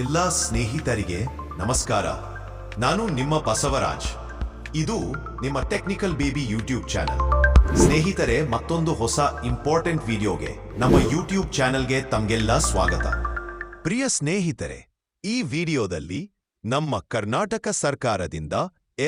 ಎಲ್ಲ ಸ್ನೇಹಿತರಿಗೆ ನಮಸ್ಕಾರ. ನಾನು ನಿಮ್ಮ ಬಸವರಾಜ್. ಇದು ನಿಮ್ಮ ಟೆಕ್ನಿಕಲ್ ಬೇಬಿ ಯೂಟ್ಯೂಬ್ ಚಾನಲ್. ಸ್ನೇಹಿತರೆ, ಮತ್ತೊಂದು ಹೊಸ ಇಂಪಾರ್ಟೆಂಟ್ ವಿಡಿಯೋಗೆ ನಮ್ಮ ಯೂಟ್ಯೂಬ್ ಚಾನಲ್ಗೆ ತಮ್ಗೆಲ್ಲ ಸ್ವಾಗತ. ಪ್ರಿಯ ಸ್ನೇಹಿತರೆ, ಈ ವಿಡಿಯೋದಲ್ಲಿ ನಮ್ಮ ಕರ್ನಾಟಕ ಸರ್ಕಾರದಿಂದ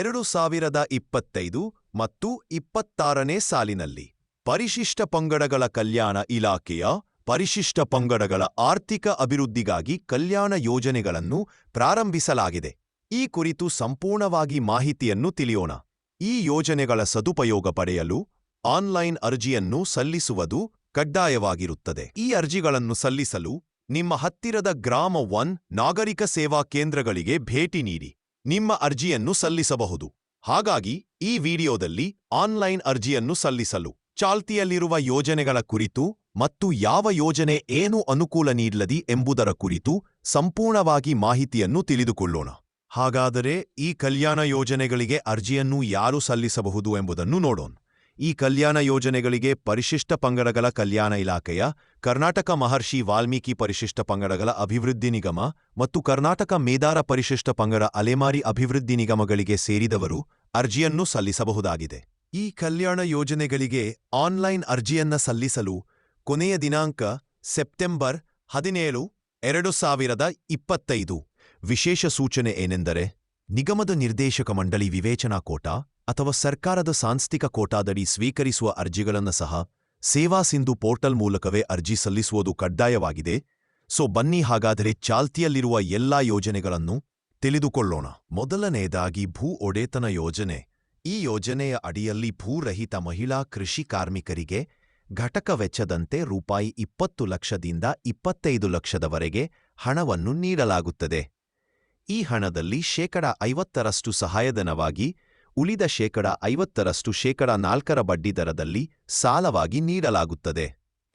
ಎರಡು ಸಾವಿರದ ಇಪ್ಪತ್ತೈದು ಮತ್ತು ಇಪ್ಪತ್ತಾರನೇ ಸಾಲಿನಲ್ಲಿ ಪರಿಶಿಷ್ಟ ಪಂಗಡಗಳ ಕಲ್ಯಾಣ ಇಲಾಖೆಯ ಪರಿಶಿಷ್ಟ ಪಂಗಡಗಳ ಆರ್ಥಿಕ ಅಭಿವೃದ್ಧಿಗಾಗಿ ಕಲ್ಯಾಣ ಯೋಜನೆಗಳನ್ನು ಪ್ರಾರಂಭಿಸಲಾಗಿದೆ. ಈ ಕುರಿತು ಸಂಪೂರ್ಣವಾಗಿ ಮಾಹಿತಿಯನ್ನು ತಿಳಿಯೋಣ. ಈ ಯೋಜನೆಗಳ ಸದುಪಯೋಗ ಪಡೆಯಲು ಆನ್ಲೈನ್ ಅರ್ಜಿಯನ್ನು ಸಲ್ಲಿಸುವುದು ಕಡ್ಡಾಯವಾಗಿರುತ್ತದೆ. ಈ ಅರ್ಜಿಗಳನ್ನು ಸಲ್ಲಿಸಲು ನಿಮ್ಮ ಹತ್ತಿರದ ಗ್ರಾಮ ಒನ್ ನಾಗರಿಕ ಸೇವಾ ಕೇಂದ್ರಗಳಿಗೆ ಭೇಟಿ ನೀಡಿ. ನಿಮ್ಮ ಅರ್ಜಿಯನ್ನು ಸಲ್ಲಿಸಬಹುದು. ಹಾಗಾಗಿ ಈ ವಿಡಿಯೋದಲ್ಲಿ ಆನ್ಲೈನ್ ಅರ್ಜಿಯನ್ನು ಸಲ್ಲಿಸಲು ಚಾಲ್ತಿಯಲ್ಲಿರುವ ಯೋಜನೆಗಳ ಕುರಿತು ಮತ್ತು ಯಾವ ಯೋಜನೆ ಏನು ಅನುಕೂಲ ನೀಡಲದಿ ಎಂಬುದರ ಕುರಿತು ಸಂಪೂರ್ಣವಾಗಿ ಮಾಹಿತಿಯನ್ನು ತಿಳಿದುಕೊಳ್ಳೋಣ. ಹಾಗಾದರೆ ಈ ಕಲ್ಯಾಣ ಯೋಜನೆಗಳಿಗೆ ಅರ್ಜಿಯನ್ನು ಯಾರು ಸಲ್ಲಿಸಬಹುದು ಎಂಬುದನ್ನು ನೋಡೋಣ. ಈ ಕಲ್ಯಾಣ ಯೋಜನೆಗಳಿಗೆ ಪರಿಶಿಷ್ಟ ಪಂಗಡಗಳ ಕಲ್ಯಾಣ ಇಲಾಖೆಯ, ಕರ್ನಾಟಕ ಮಹರ್ಷಿ ವಾಲ್ಮೀಕಿ ಪರಿಶಿಷ್ಟ ಪಂಗಡಗಳ ಅಭಿವೃದ್ಧಿ ನಿಗಮ ಮತ್ತು ಕರ್ನಾಟಕ ಮೇದಾರ ಪರಿಶಿಷ್ಟ ಪಂಗಡ ಅಲೆಮಾರಿ ಅಭಿವೃದ್ಧಿ ನಿಗಮಗಳಿಗೆ ಸೇರಿದವರು ಅರ್ಜಿಯನ್ನು ಸಲ್ಲಿಸಬಹುದಾಗಿದೆ. ಈ ಕಲ್ಯಾಣ ಯೋಜನೆಗಳಿಗೆ ಆನ್ಲೈನ್ ಅರ್ಜಿಯನ್ನ ಸಲ್ಲಿಸಲು ಕೊನೆಯ ದಿನಾಂಕ ಸೆಪ್ಟೆಂಬರ್ ಹದಿನೇಳು, ಎರಡು ಸಾವಿರದ ಇಪ್ಪತ್ತೈದು. ವಿಶೇಷ ಸೂಚನೆ ಏನೆಂದರೆ, ನಿಗಮದ ನಿರ್ದೇಶಕ ಮಂಡಳಿ ವಿವೇಚನಾ ಕೋಟಾ ಅಥವಾ ಸರ್ಕಾರದ ಸಾಂಸ್ಥಿಕ ಕೋಟಾದಡಿ ಸ್ವೀಕರಿಸುವ ಅರ್ಜಿಗಳನ್ನು ಸಹ ಸೇವಾ ಸಿಂಧು ಪೋರ್ಟಲ್ ಮೂಲಕವೇ ಅರ್ಜಿ ಸಲ್ಲಿಸುವುದು ಕಡ್ಡಾಯವಾಗಿದೆ. ಸೊ ಬನ್ನಿ ಹಾಗಾದರೆ ಚಾಲ್ತಿಯಲ್ಲಿರುವ ಎಲ್ಲಾ ಯೋಜನೆಗಳನ್ನು ತಿಳಿದುಕೊಳ್ಳೋಣ. ಮೊದಲನೆಯದಾಗಿ ಭೂ ಒಡೆತನ ಯೋಜನೆ. ಈ ಯೋಜನೆಯ ಅಡಿಯಲ್ಲಿ ಭೂರಹಿತ ಮಹಿಳಾ ಕೃಷಿ ಕಾರ್ಮಿಕರಿಗೆ ಘಟಕ ವೆಚ್ಚದಂತೆ ರೂಪಾಯಿ ಇಪ್ಪತ್ತು ಲಕ್ಷದಿಂದ ಇಪ್ಪತ್ತೈದು ಲಕ್ಷದವರೆಗೆ ಹಣವನ್ನು ನೀಡಲಾಗುತ್ತದೆ. ಈ ಹಣದಲ್ಲಿ ಶೇಕಡ ಐವತ್ತರಷ್ಟು ಸಹಾಯಧನವಾಗಿ ಉಳಿದ ಶೇಕಡ ಐವತ್ತರಷ್ಟು ಶೇಕಡ ನಾಲ್ಕರ ಬಡ್ಡಿದರದಲ್ಲಿ ಸಾಲವಾಗಿ ನೀಡಲಾಗುತ್ತದೆ.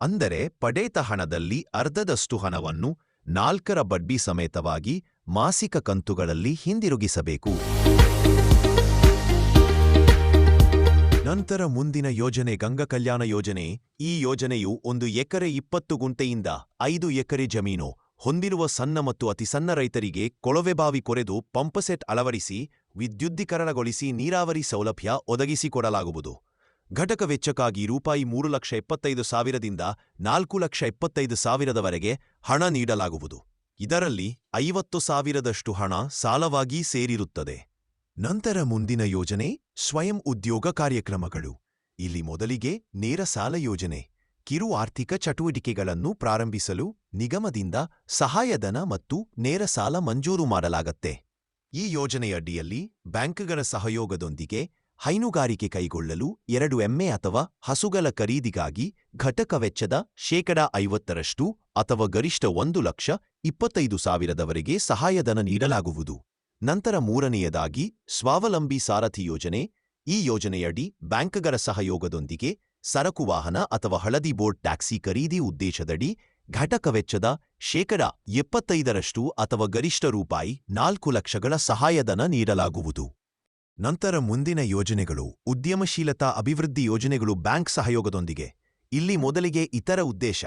ಅಂದರೆ ಪಡೇತ ಹಣದಲ್ಲಿ ಅರ್ಧದಷ್ಟು ಹಣವನ್ನು ನಾಲ್ಕರ ಬಡ್ಡಿ ಸಮೇತವಾಗಿ ಮಾಸಿಕ ಕಂತುಗಳಲ್ಲಿ ಹಿಂದಿರುಗಿಸಬೇಕು. ನಂತರ ಮುಂದಿನ ಯೋಜನೆ ಗಂಗಾ ಕಲ್ಯಾಣ ಯೋಜನೆ, ಈ ಯೋಜನೆಯು ಒಂದು ಎಕರೆ ಇಪ್ಪತ್ತು ಗುಂಟೆಯಿಂದ ಐದು ಎಕರೆ ಜಮೀನು ಹೊಂದಿರುವ ಸಣ್ಣ ಮತ್ತು ಅತಿ ಸಣ್ಣ ರೈತರಿಗೆ ಕೊಳವೆಬಾವಿ ಕೊರೆದು ಪಂಪಸೆಟ್ ಅಳವಡಿಸಿ ವಿದ್ಯುದ್ದೀಕರಣಗೊಳಿಸಿ ನೀರಾವರಿ ಸೌಲಭ್ಯ ಒದಗಿಸಿಕೊಡಲಾಗುವುದು. ಘಟಕ ವೆಚ್ಚಕ್ಕಾಗಿ ರೂಪಾಯಿ ಮೂರು ಲಕ್ಷ ಎಪ್ಪತ್ತೈದು ಸಾವಿರದಿಂದ ನಾಲ್ಕು ಲಕ್ಷ ಎಪ್ಪತ್ತೈದು ಸಾವಿರದವರೆಗೆ ಹಣ ನೀಡಲಾಗುವುದು. ಇದರಲ್ಲಿ ಐವತ್ತು ಸಾವಿರದಷ್ಟು ಹಣ ಸಾಲವಾಗಿ ಸೇರಿರುತ್ತದೆ. ನಂತರ ಮುಂದಿನ ಯೋಜನೆ ಸ್ವಯಂ ಉದ್ಯೋಗ ಕಾರ್ಯಕ್ರಮಗಳು. ಇಲ್ಲಿ ಮೊದಲಿಗೆ ನೇರ ಸಾಲ ಯೋಜನೆ, ಕಿರು ಆರ್ಥಿಕ ಚಟುವಟಿಕೆಗಳನ್ನು ಪ್ರಾರಂಭಿಸಲು ನಿಗಮದಿಂದ ಸಹಾಯಧನ ಮತ್ತು ನೇರ ಸಾಲ ಮಂಜೂರು ಮಾಡಲಾಗತ್ತೆ. ಈ ಯೋಜನೆಯಡಿಯಲ್ಲಿ ಬ್ಯಾಂಕ್ಗಳ ಸಹಯೋಗದೊಂದಿಗೆ ಹೈನುಗಾರಿಕೆ ಕೈಗೊಳ್ಳಲು ಎರಡು ಎಮ್ಮೆ ಅಥವಾ ಹಸುಗಳ ಖರೀದಿಗಾಗಿ ಘಟಕ ವೆಚ್ಚದ ಶೇಕಡ ಐವತ್ತರಷ್ಟು ಅಥವಾ ಗರಿಷ್ಠ ಒಂದು ಲಕ್ಷ ಇಪ್ಪತ್ತೈದು ಸಾವಿರದವರೆಗೆ ಸಹಾಯಧನ ನೀಡಲಾಗುವುದು. ನಂತರ ಮೂರನೆಯದಾಗಿ ಸ್ವಾವಲಂಬಿ ಸಾರಥಿ ಯೋಜನೆ. ಈ ಯೋಜನೆಯಡಿ ಬ್ಯಾಂಕ್ಗಳ ಸಹಯೋಗದೊಂದಿಗೆ ಸರಕು ವಾಹನ ಅಥವಾ ಹಳದಿ ಬೋರ್ಡ್ ಟ್ಯಾಕ್ಸಿ ಖರೀದಿ ಉದ್ದೇಶದಡಿ ಘಟಕ ವೆಚ್ಚದ ಶೇಕಡ ಎಪ್ಪತ್ತೈದರಷ್ಟು ಅಥವಾ ಗರಿಷ್ಠ ರೂಪಾಯಿ ನಾಲ್ಕು ಲಕ್ಷಗಳ ಸಹಾಯಧನ ನೀಡಲಾಗುವುದು. ನಂತರ ಮುಂದಿನ ಯೋಜನೆಗಳು ಉದ್ಯಮಶೀಲತಾ ಅಭಿವೃದ್ಧಿ ಯೋಜನೆಗಳು ಬ್ಯಾಂಕ್ ಸಹಯೋಗದೊಂದಿಗೆ. ಇಲ್ಲಿ ಮೊದಲಿಗೆ ಇತರ ಉದ್ದೇಶ.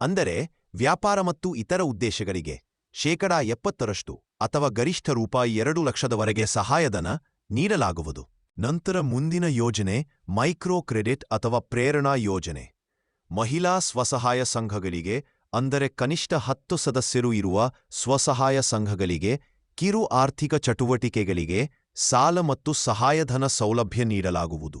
ಅಂದರೆ ವ್ಯಾಪಾರ ಮತ್ತು ಇತರ ಉದ್ದೇಶಗಳಿಗೆ ಶೇಕಡ ಎಪ್ಪತ್ತರಷ್ಟು ಅಥವಾ ಗರಿಷ್ಠ ರೂಪಾಯಿ ಎರಡು ಲಕ್ಷದವರೆಗೆ ಸಹಾಯಧನ ನೀಡಲಾಗುವುದು. ನಂತರ ಮುಂದಿನ ಯೋಜನೆ ಮೈಕ್ರೋ ಕ್ರೆಡಿಟ್ ಅಥವಾ ಪ್ರೇರಣಾ ಯೋಜನೆ. ಮಹಿಳಾ ಸ್ವಸಹಾಯ ಸಂಘಗಳಿಗೆ, ಅಂದರೆ ಕನಿಷ್ಠ ಹತ್ತು ಸದಸ್ಯರು ಇರುವ ಸ್ವಸಹಾಯ ಸಂಘಗಳಿಗೆ, ಕಿರು ಆರ್ಥಿಕ ಚಟುವಟಿಕೆಗಳಿಗೆ ಸಾಲ ಮತ್ತು ಸಹಾಯಧನ ಸೌಲಭ್ಯ ನೀಡಲಾಗುವುದು.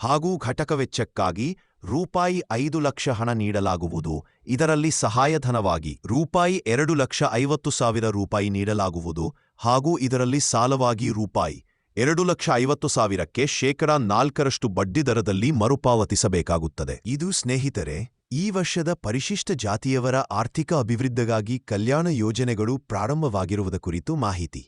ಹಾಗೂ ಘಟಕ ವೆಚ್ಚಕ್ಕಾಗಿ ರೂಪಾಯಿ ಐದು ಲಕ್ಷ ಹಣ ನೀಡಲಾಗುವುದು. ಇದರಲ್ಲಿ ಸಹಾಯಧನವಾಗಿ ರೂಪಾಯಿ ಎರಡು ಲಕ್ಷ ಐವತ್ತು ಸಾವಿರ ರೂಪಾಯಿ ನೀಡಲಾಗುವುದು ಹಾಗೂ ಇದರಲ್ಲಿ ಸಾಲವಾಗಿ ರೂಪಾಯಿ ಎರಡು ಲಕ್ಷ ಐವತ್ತು ಸಾವಿರಕ್ಕೆ ಶೇಕಡ ನಾಲ್ಕರಷ್ಟು ಬಡ್ಡಿದರದಲ್ಲಿ ಮರುಪಾವತಿಸಬೇಕಾಗುತ್ತದೆ. ಇದು ಸ್ನೇಹಿತರೆ, ಈ ವರ್ಷದ ಪರಿಶಿಷ್ಟ ಜಾತಿಯವರ ಆರ್ಥಿಕ ಅಭಿವೃದ್ಧಿಗಾಗಿ ಕಲ್ಯಾಣ ಯೋಜನೆಗಳು ಪ್ರಾರಂಭವಾಗಿರುವುದ ಕುರಿತು ಮಾಹಿತಿ.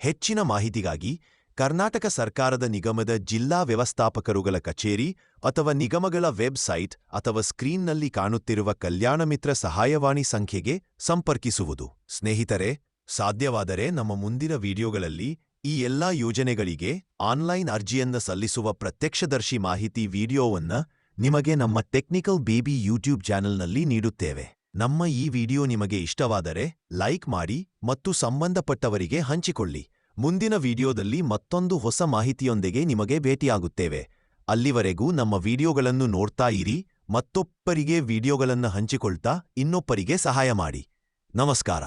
ಹೆಚ್ಚಿನ ಮಾಹಿತಿಗಾಗಿ ಕರ್ನಾಟಕ ಸರ್ಕಾರದ ನಿಗಮದ ಜಿಲ್ಲಾ ವ್ಯವಸ್ಥಾಪಕರುಗಳ ಕಚೇರಿ ಅಥವಾ ನಿಗಮಗಳ ವೆಬ್ಸೈಟ್ ಅಥವಾ ಸ್ಕ್ರೀನ್ನಲ್ಲಿ ಕಾಣುತ್ತಿರುವ ಕಲ್ಯಾಣ ಮಿತ್ರ ಸಹಾಯವಾಣಿ ಸಂಖ್ಯೆಗೆ ಸಂಪರ್ಕಿಸುವುದು. ಸ್ನೇಹಿತರೆ, ಸಾಧ್ಯವಾದರೆ ನಮ್ಮ ಮುಂದಿನ ವಿಡಿಯೋಗಳಲ್ಲಿ ಈ ಎಲ್ಲಾ ಯೋಜನೆಗಳಿಗೆ ಆನ್ಲೈನ್ ಅರ್ಜಿಯನ್ನ ಸಲ್ಲಿಸುವ ಪ್ರತ್ಯಕ್ಷದರ್ಶಿ ಮಾಹಿತಿ ವಿಡಿಯೋವನ್ನ ನಿಮಗೆ ನಮ್ಮ ಟೆಕ್ನಿಕಲ್ ಬೇಬಿ ಯೂಟ್ಯೂಬ್ ಚಾನೆಲ್ನಲ್ಲಿ ನೀಡುತ್ತೇವೆ. ನಮ್ಮ ಈ ವಿಡಿಯೋ ನಿಮಗೆ ಇಷ್ಟವಾದರೆ ಲೈಕ್ ಮಾಡಿ ಮತ್ತು ಸಂಬಂಧಪಟ್ಟವರಿಗೆ ಹಂಚಿಕೊಳ್ಳಿ. ಮುಂದಿನ ವಿಡಿಯೋದಲ್ಲಿ ಮತ್ತೊಂದು ಹೊಸ ಮಾಹಿತಿಯೊಂದಿಗೆ ನಿಮಗೆ ಭೇಟಿಯಾಗುತ್ತೇವೆ. ಅಲ್ಲಿವರೆಗೂ ನಮ್ಮ ವಿಡಿಯೋಗಳನ್ನು ನೋಡ್ತಾ ಇರಿ, ಮತ್ತೊಬ್ಬರಿಗೆ ವಿಡಿಯೋಗಳನ್ನು ಹಂಚಿಕೊಳ್ತಾ ಇನ್ನೊಬ್ಬರಿಗೆ ಸಹಾಯ ಮಾಡಿ. ನಮಸ್ಕಾರ.